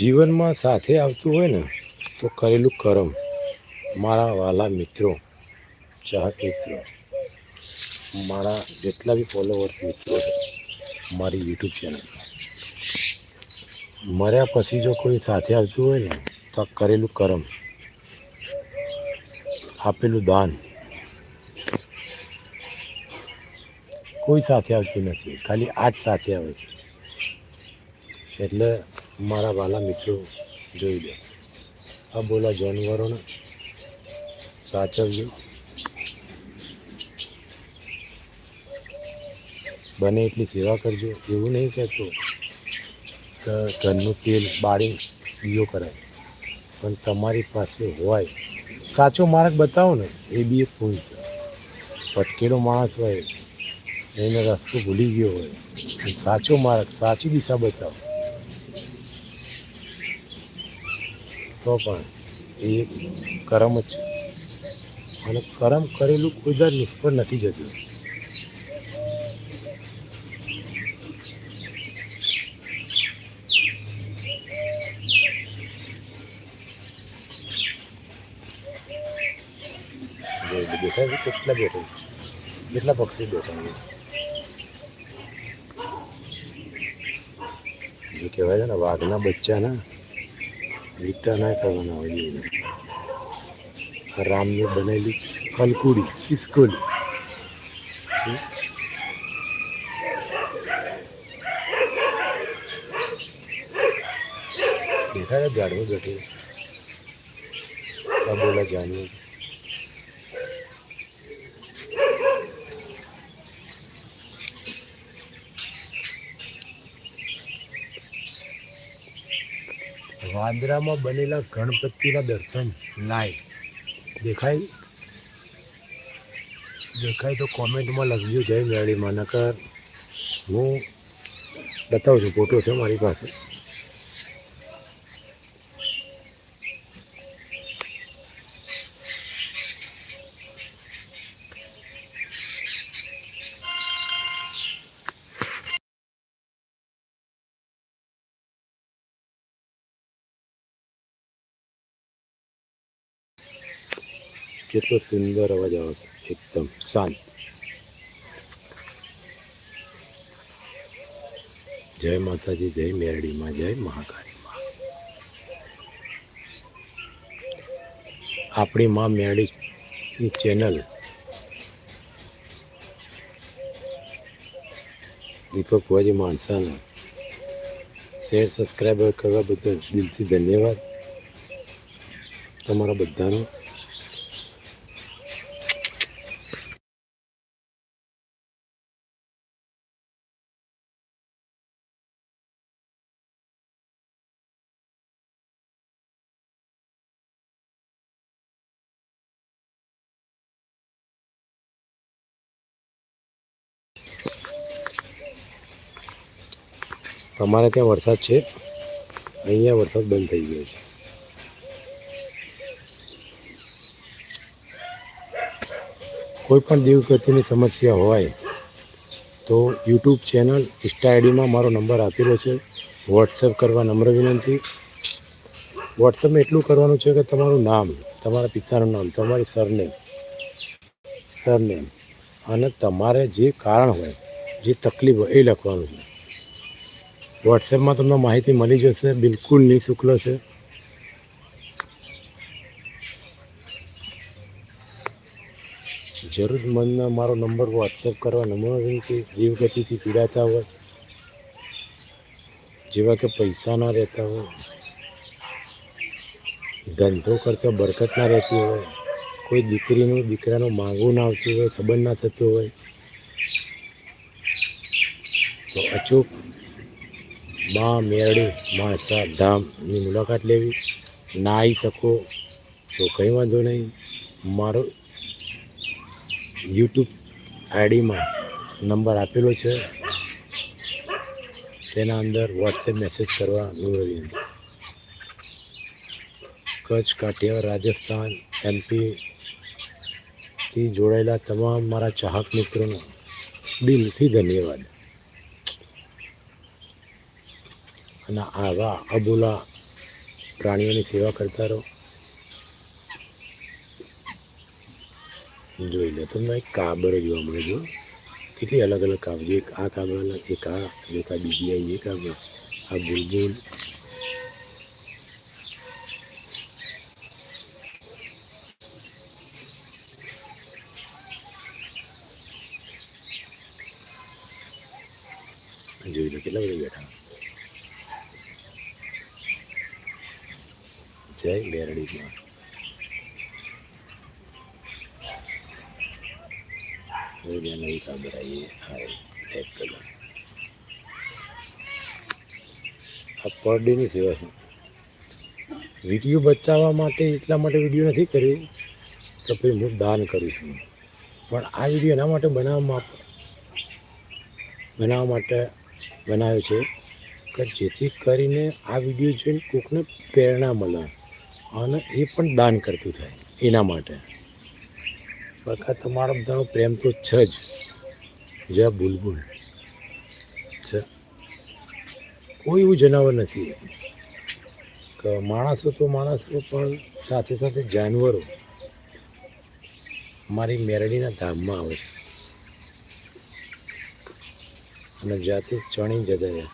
જીવનમાં સાથે આવતું હોય ને, તો કરેલું કરમ. મારા વાલા મિત્રો, ચાહક મિત્રો, મારા જેટલા બી ફોલોવર્સ મિત્રો મારી યુટ્યુબ ચેનલ મર્યા પછી જો કોઈ સાથે આવતું હોય ને, તો કરેલું કરમ. આપેલું દાન. કોઈ સાથે આવતું નથી, ખાલી આ જ સાથે આવે છે. એટલે મારા વાલા મિત્રો જોઈ લો. આ બોલા જાનવરોને સાચવજો. બને એટલી સેવા કરજો. એવું નહીં કહેતો કે ઘરનું તેલ બાળી દીવો કરાય. પણ તમારી પાસે હોય. સાચો માર્ગ બતાવો ને, એ બી એક પૂન છે. ભટકેલો માણસ હોય, એને રસ્તો ભૂલી ગયો હોય. સાચો માર્ગ સાચી દિશા બતાવો. તો પણ એ કરમ જ છે. અને કરમ કરેલું કોઈ દર નિષ્ફળ નથી જતું. બેઠા કેટલા બેઠા કેટલા પક્ષી બેઠા જે કહેવાય છે ને, વાઘના બચ્ચાના લીટા ના કરવાના હોય એવું રામને બનેલી કલકુડી ખિસકોલી દેખાય ઝાડમાં બેઠી બોલા જાનવર. વાંદરામાં બનેલા ગણપતિના દર્શન લાઈવ. દેખાય? દેખાય તો કોમેન્ટમાં લખજો જય મેળી માનકર હું બતાવું છું ફોટો છે મારી પાસે. કેટલો સુંદર અવાજ આવે છે. એકદમ શાંત. જય માતાજી, જય મેરડીમાં, જય મહાકાળીમાં. આપણી માં મેરડી ચેનલ દીપક ભુવાજી માણસાના શેર સબસ્ક્રાઈબર કરવા બદલ દિલથી ધન્યવાદ. તમારા બધાનો તમારે ત્યાં વરસાદ છે. અહીંયા વરસાદ બંધ થઈ ગયો છે. કોઈ પણ દેવગતિની સમસ્યા હોય તો યુટ્યુબ ચેનલ, ઇન્સ્ટા આઈડીમાં મારો નંબર આપેલો છે. વોટ્સએપ કરવા નમ્ર વિનંતી. વોટ્સએપમાં એટલું કરવાનું છે કે તમારું નામ, તમારા પિતાનું નામ, તમારી સરનેમ સરનેમ અને તમારે જે કારણ હોય, જે તકલીફ હોય એ લખવાનું છે. વોટ્સએપમાં તમને માહિતી મળી જશે. બિલકુલ નિઃશુલ્ક છે. જરૂરમંદને મારો નંબર વોટ્સએપ કરવા વિનંતી જીવગતિથી પીડાતા હોય, જેવા કે પૈસા ના રહેતા હોય, ધંધો કરતા બરકત ના રહેતી હોય, કોઈ દીકરીનું, દીકરાનું માગવું ના આવતું હોય, સંબંધ ના થતો હોય, તો અચૂક મા મેરડી માણસા ધામની મુલાકાત લેવી. ના આવી શકો તો કંઈ વાંધો નહીં. મારો યુટ્યુબ આઈડીમાં નંબર આપેલો છે. તેના અંદર વોટ્સએપ મેસેજ કરવા નમ્ર કચ્છ, કાઠિયાવાડ, રાજસ્થાન એમપીથી જોડાયેલા તમામ મારા ચાહક મિત્રોનો દિલથી ધન્યવાદ. અને આવા અબોલા પ્રાણીઓની સેવા કરતા રહો. જોઈ લો, તમને એક કાબર જોવા મળે જો કેટલી અલગ અલગ કાબર એક આ કાબર એક આ એક આ બીજી આવી એક આ આ બુલબુલ. જોઈ લો, કેટલા બધા બેઠા. જય લો નવી કાબર આવી, હા બ્લેક કલર આ પર ડેની સેવા છે. વીડિયો બચાવવા માટે એટલા માટે વીડિયો નથી કર્યો કે ભાઈ હું દાન કરીશું પણ આ વીડિયો એના માટે બનાવવામાં બનાવવા માટે બનાવ્યો છે કે જેથી કરીને આ વીડિયો જોઈને કોકને પ્રેરણા મળે. અને એ પણ દાન કરતું થાય એના માટે. બકા, તમારો બધાનો પ્રેમ તો છે જ. જ્યાં બુલબુલ. છે કોઈ એવું જનાવર નથી. કે માણસો તો માણસો, પણ સાથે સાથે જાનવરો મારી મેરડીના ધામમાં આવે છે. અને જાતે ચણી જતા રહ્યા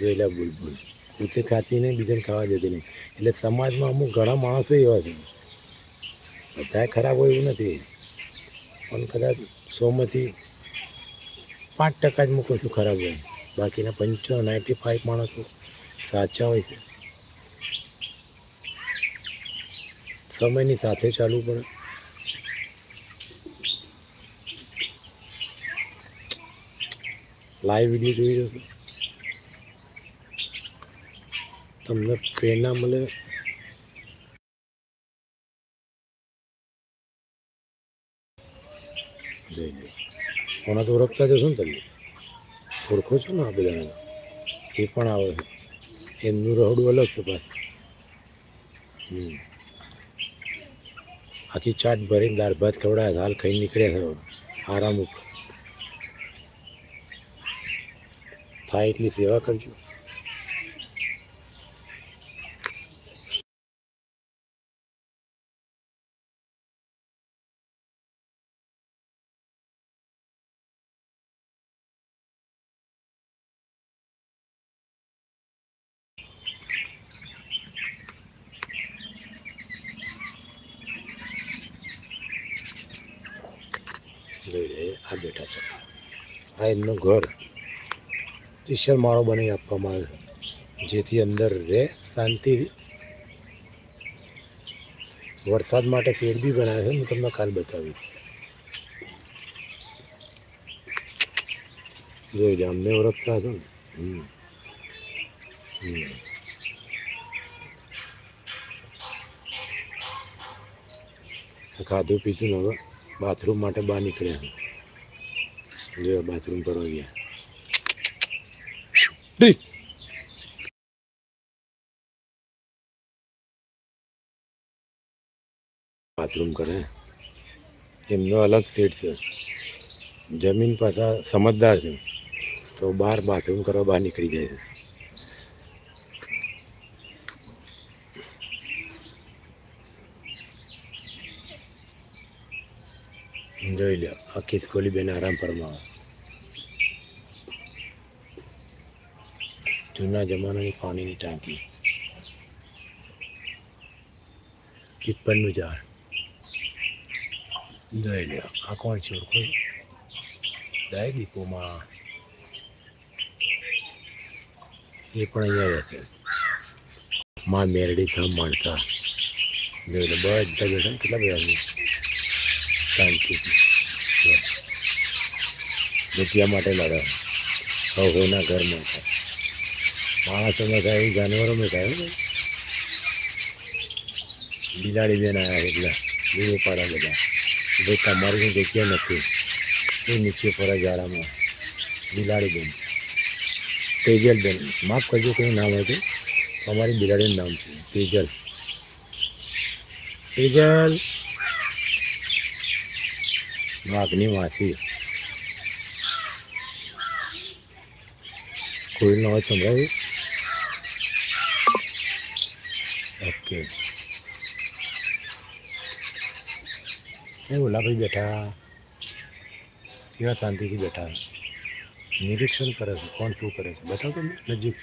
જોયેલા બુલબુલ. પોતે ખાતી નહીં, બીજાને ખાવા જતી નહીં. એટલે સમાજમાં અમુક ઘણા માણસો એવા છે. બધા ખરાબ હોય એવું નથી. પણ કદાચ સોમાંથી પાંચ ટકા જ મૂકો છું ખરાબ હોય. બાકીના પંચો નાઇન્ટી ફાઈવ માણસો સાચા હોય છે. સમયની સાથે ચાલવું પડે. લાઈવ વીડિયો જોઈ રહ્યો છો તમને પ્રેરણા મળે. કોના તો ઓળખતા જશો ને તમે? ઓળખો છો ને આ બધાને? એ પણ આવે છે. એમનું રહોડું અલગ છે પાછું. આખી ચાટ ભરીને દાળ ભાત ખવડાયા હાલ ખાઈ નીકળ્યા થયો આરામ ઉપર. થાય એટલી સેવા કરજો જોઈ લે આ બેઠા છે આ એમનું ઘર ઈશ્વર માળો બનાવી આપવામાં આવે છે, જેથી અંદર રહે શાંતિ વરસાદ માટે શેડ બી બનાવે છે, હું તમને કાલ બતાવીશ જોઈ લે અમને ઓળખતા હતો ને. હમ. ખાધું પીધું હવે બાથરૂમ માટે બહાર નીકળ્યા જો, બાથરૂમ કરવા ગયા ડી. બાથરૂમ કરે. એમનો અલગ સેટ છે. જમીન પાછા સમજદાર છે. તો બહાર બાથરૂમ કરવા બહાર નીકળી જાય છે. જોઈ લો આખી સ્કૂલી બેન આરામ ફરમાવો જૂના જમાનાની પાણીની ટાંકી પીપળનું ઝાડ જોઈ લો આ કોણ છે ઓળખો દાય દીપોમાં એ પણ અહીંયા રહેશે માં મેરડી ધામ માણસા જોઈ લો બધા બેઠા કેટલા બધા. શાંતિથી રૂપિયા માટે લડે. હવ હોના ઘરમાં છે માણસોમાં થાય એ જાનવરોમાં થાય ને બિલાડી બેન આવ્યા એટલે. બીજો પાડા બધા. ભાઈ તમારી જગ્યા નથી. એ નીચે પડે ઝાડામાં બિલાડી બેન. તેજલ બેન. માફ કરજો કયું નામ હતું અમારી બિલાડીનું નામ છે તેજલ. તેજલ. વાઘની માસી કોઈનો અવાજ સંભળાય ઓકે. એ ઓલાભાઈ બેઠા. કેવા શાંતિથી બેઠા. નિરીક્ષણ કરે છે, કોણ શું કરે છે? બતાવો તમને નજીક.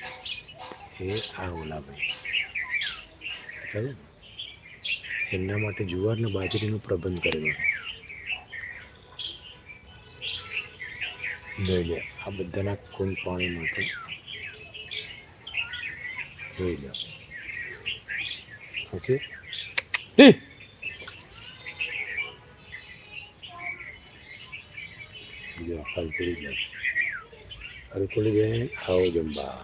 એ આ ઓલાભાઈ બરાબર એમના માટે જુવાર બાજરીનો પ્રબંધ કરેલો. જોઈ લે. આ બધાના કુંડ પાણી માટે લઈ લો. ઓકે જો હલકુડી બેન હલકુડી બેન આવો જમવા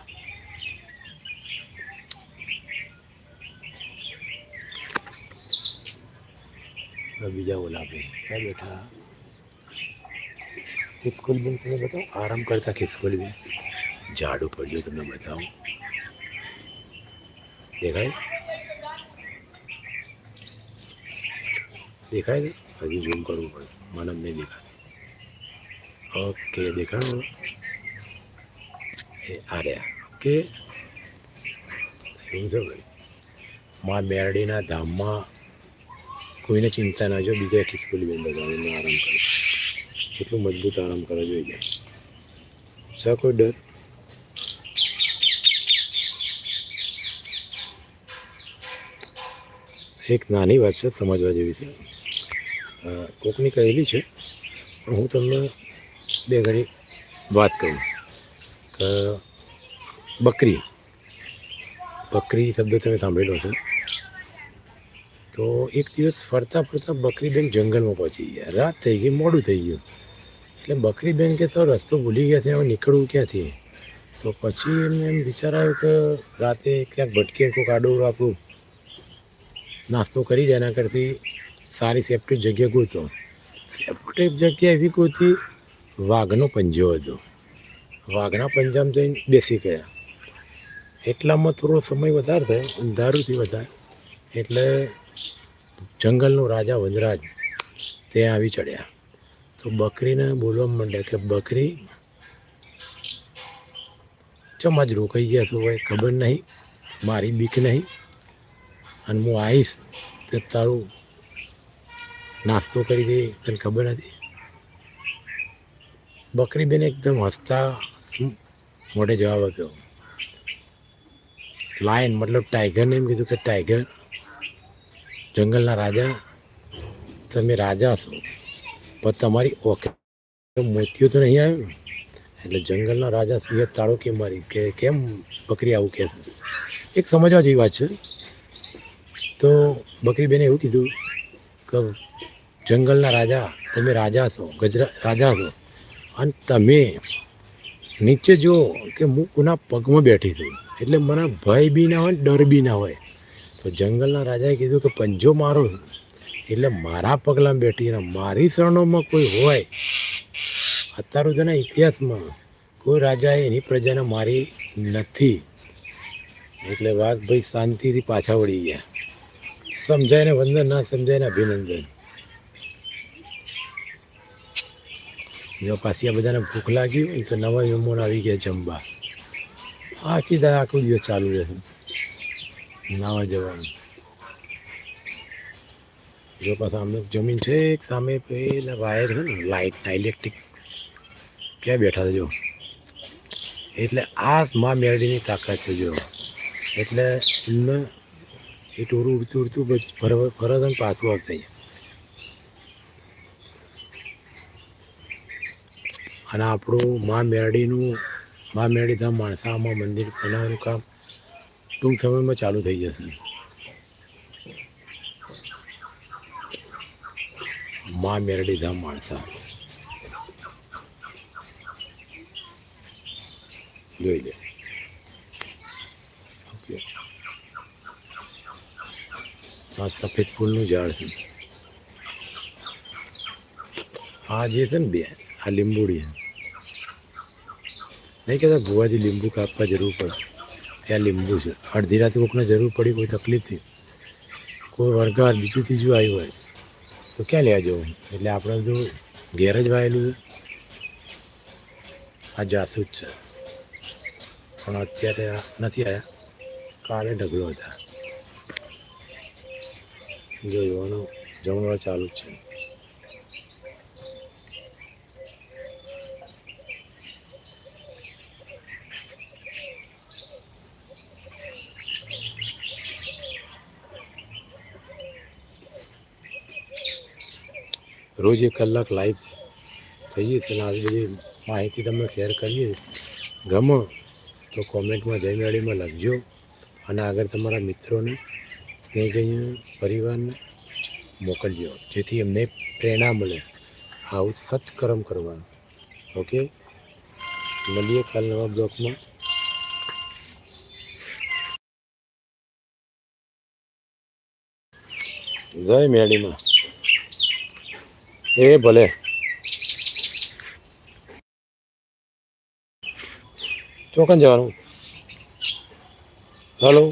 બીજા ઓલા ક્યાં બેઠા. ખિસકોલ બેન તમે બતાવો, આરામ કરતા ખિસકોલ ઝાડ ઉપર પડ્યું તમને બતાવું. દેખાય? દેખાય છે? હજી ઝૂમ કરવું પડે. મને નહીં દેખાય. ઓકે દેખાણું. એ આ રહ્યા. ઓકે એવું છે ભાઈ. માં મેરડીના ધામમાં કોઈને ચિંતા ના જો બીજા ખિસકોલી બેન બગાડીને આરામ કરે એટલું મજબૂત આરામ કરવા જોઈએ શા કોઈ ડર? એક નાની વાત છે સમજવા જેવી છે. કોકની કહેલી છે, પણ હું તમને બે ઘડી વાત કરું. કે બકરી બકરી શબ્દ તમે સાંભળેલો છે તો એક દિવસ ફરતા ફરતા બકરીબેન જંગલમાં પહોંચી ગયા. રાત થઈ ગઈ, મોડું થઈ ગયું. એટલે બકરીબેન કે તો રસ્તો ભૂલી ગયા છે, હવે નીકળવું ક્યાંથી? તો પછી એમને એમ વિચાર આવ્યો કે રાતે ક્યાંક ભટકે કોઈક આડું આપણું નાસ્તો કરી જાય એના કરતી સારી સેફ્ટી જગ્યા ગોતો સેફ્ટી જગ્યા એવી ગોતી, વાઘનો પંજો હતો. વાઘના પંજામાં જઈને બેસી ગયા. એટલામાં થોડો સમય વધારે થયો અંધારુંથી વધારે. એટલે જંગલનો રાજા વનરાજ ત્યાં આવી ચડ્યા. તો બકરીને બોલવા માંડ્યા કે બકરી, ચમ રોકાઈ ગયા તો ભાઈ? ખબર નહીં, મારી બીક નહીં. અને હું આવીશ તો તારું નાસ્તો કરી દે, તને ખબર નથી. બકરી બેન એકદમ હસતા મોઢે જવાબ આપ્યો. લાયન મતલબ ટાઈગરને એમ કીધું કે ટાઈગર જંગલના રાજા, તમે રાજા છો. પણ તમારી ઓકે મોતિયો તો નહીં આવ્યો? એટલે જંગલના રાજા સિંહે તાળો કેમ મારી? કે કેમ બકરી આવું કહે એક સમજવા જેવી વાત છે. તો બકરી બેને એવું કીધું કે જંગલના રાજા, તમે રાજા છો, ગજરા, રાજા છો, અને તમે નીચે જુઓ કે હું કોના પગમાં બેઠી છું. એટલે મને ભય બી ના હોય ડર બી ના હોય. તો જંગલના રાજાએ કીધું કે પંજો મારો. એટલે મારા પગલાં બેઠી અને મારી શરણોમાં કોઈ હોય અત્યાર સુધીના ઇતિહાસમાં કોઈ રાજાએ એની પ્રજાને મારી નથી. એટલે વાઘભાઈ શાંતિથી પાછા વળી ગયા. સમજાય ને વંદન, ના સમજાય ને અભિનંદન. જો પાછી આ બધાને ભૂખ લાગી હોય તો નવા મહેમાન આવી ગયા જમવા. આખી દાદા આખું દિવસ ચાલુ રહેશે. નાવા જવાનું. જો પાસે અમને જમીન છે, એક સામે પેલા વાયર છે ને લાઇટના ઇલેક્ટ્રિક ક્યાં બેઠા છે જો? એટલે આ મા મેરડીની તાકાત છે જો. એટલે એમને એ ટોરું ઉડતું ઉડતું ફરવા ફરત અને પાછું આવતા અને આપણું મા મેરડીનું મા મેરડી ધામ માણસામાં મંદિર બનાવવાનું કામ ટૂંક સમયમાં ચાલુ થઈ જશે. મા મેરડી ધામ માણસા જોઈ લે. આ સફેદ ફૂલનું ઝાડ છે. આ જે છે ને બે, આ લીંબુડી નહીં કહેતા ભુવાજી લીંબુ કાપવા જરૂર પડે. ત્યાં લીંબુ છે. અડધી રાતે કોકને જરૂર પડી, કોઈ તકલીફથી કોઈ વર્ગાર બીજું ત્રીજું આવ્યું હોય. તો ક્યાં લેવા જવું એટલે આપણે જો ઘેર જ વાયેલું છે. આ જાસૂદ છે. પણ અત્યારે નથી આવ્યા કાલે ઢગલો હતા. જોવાનું જમણવા ચાલુ છે. રોજ એક કલાક લાઈવ થઈએ છીએ અને બધી માહિતી તમને શેર કરીએ. ગમો તો કોમેન્ટમાં જય મેળીમાં લખજો. અને આગળ તમારા મિત્રોને, સ્નેહજનને, પરિવારને મોકલજો. જેથી એમને પ્રેરણા મળે. આવું સત્કર્મ કરવાનું. ઓકે? મળીએ કાલ નવા બ્લોકમાં. જય મેળીમાં એ ભલે. ચોકન જવાનું? હલો?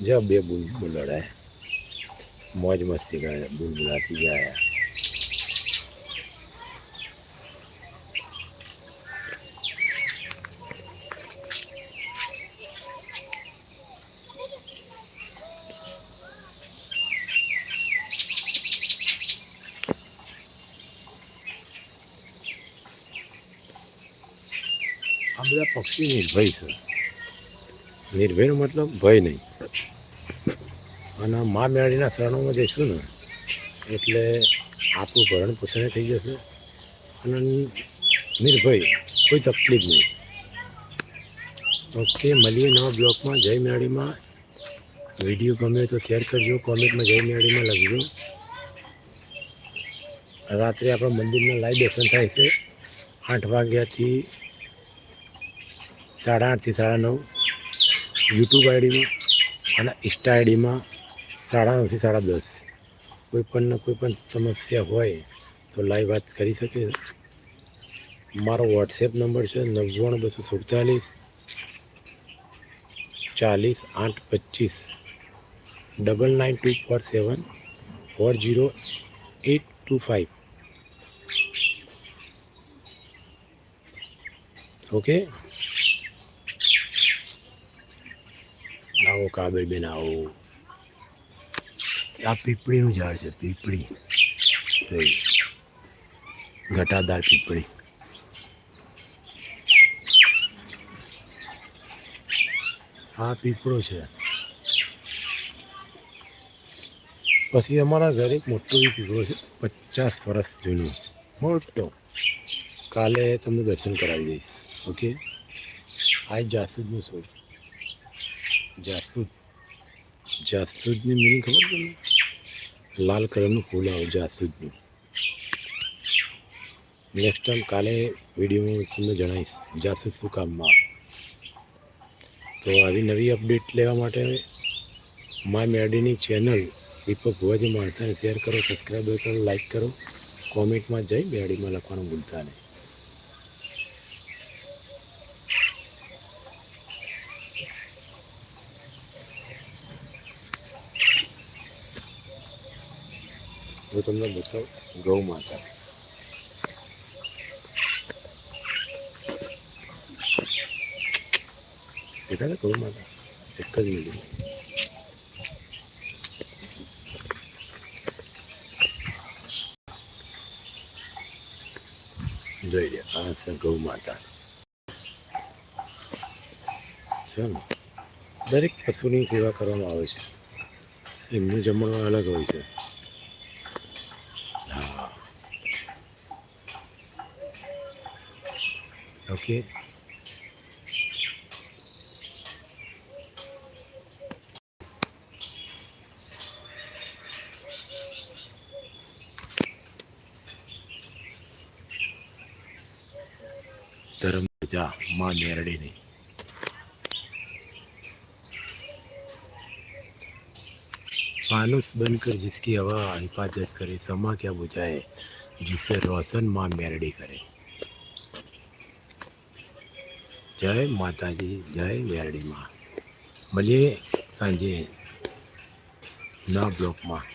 જા બે બુલ બુલડાય. મોજ મસ્તી કરે બુલ બુલાતી જાય આ બધા પક્ષી નિર્ભય છે. નિર્ભયનો મતલબ ભય નહીં. અને મા મેળીના શરણોમાં જઈશું ને, એટલે આપણું ભરણ પોષણ થઈ જશે અને નિર્ભય, કોઈ તકલીફ નહીં. ઓકે, મળીએ નવા બ્લોગમાં જય મેળીમાં વીડિયો ગમે તો શેર કરજો, કોમેન્ટમાં જય મેળીમાં લખજો. રાત્રે આપણા મંદિરમાં લાઈવ દર્શન થાય છે. આઠ વાગ્યાથી સાડા આઠથી સાડા નવ. યુટ્યુબ આઈડીમાં અને ઇન્સ્ટા આઈડીમાં સાડા નવથી સાડા દસ. કોઈ પણ કોઈ પણ સમસ્યા હોય તો લાઈવ વાત કરી શકે મારો વોટ્સએપ નંબર છે નવ્વાણું બસો સુડતાલીસ ચાલીસ આઠ પચીસ. Double nine two four seven four zero eight two five okay આવો કાબેલબેન બેન આવો આ પીપળીનું ઝાડ છે, પીપળી. ઘટાદાર પીપળી. આ પીપળો છે. પછી અમારા ઘરે મોટો પીપળો છે, પચાસ વર્ષ જૂનો. મોટો. કાલે તમને દર્શન કરાવી દઈશ, ઓકે? આ જાસૂદનું છોડ જાસૂદ. જાસૂદની મિનિંગ ખબર તમને? લાલ કલરનું ફૂલ આવે જાસૂદનું. નેક્સ્ટ ટાઈમ કાલે વિડીયોમાં તમને જણાવીશ જાસૂદ શું કામમાં આવે. તો આવી નવી અપડેટ લેવા માટે માય મેડીની ચેનલ દીપક ભુવાજી માણસાને શેર કરો સબસ્ક્રાઈબ કરો લાઇક કરો કોમેન્ટમાં જઈ મેડીમાં લખવાનું ભૂલતા નહીં. હું તમને બતાવું, ગૌ માતા. દેખાડે ગૌ માતા? એક જ મિનિટ. જોઈ લે, આ છે ગૌ માતા. છે ને? દરેક પશુની સેવા કરવામાં આવે છે. એમનું જમણવા અલગ હોય છે. ઓકે धर्म जा माँ मेरड़ी फानुस बनकर जिसकी हवा हिफाजत करे समा क्या बुझाए जिसे रोशन माँ मेरड़ी करे જય માતાજી જય મેરડી માં મળીએ સાંજે નવા બ્લોકમાં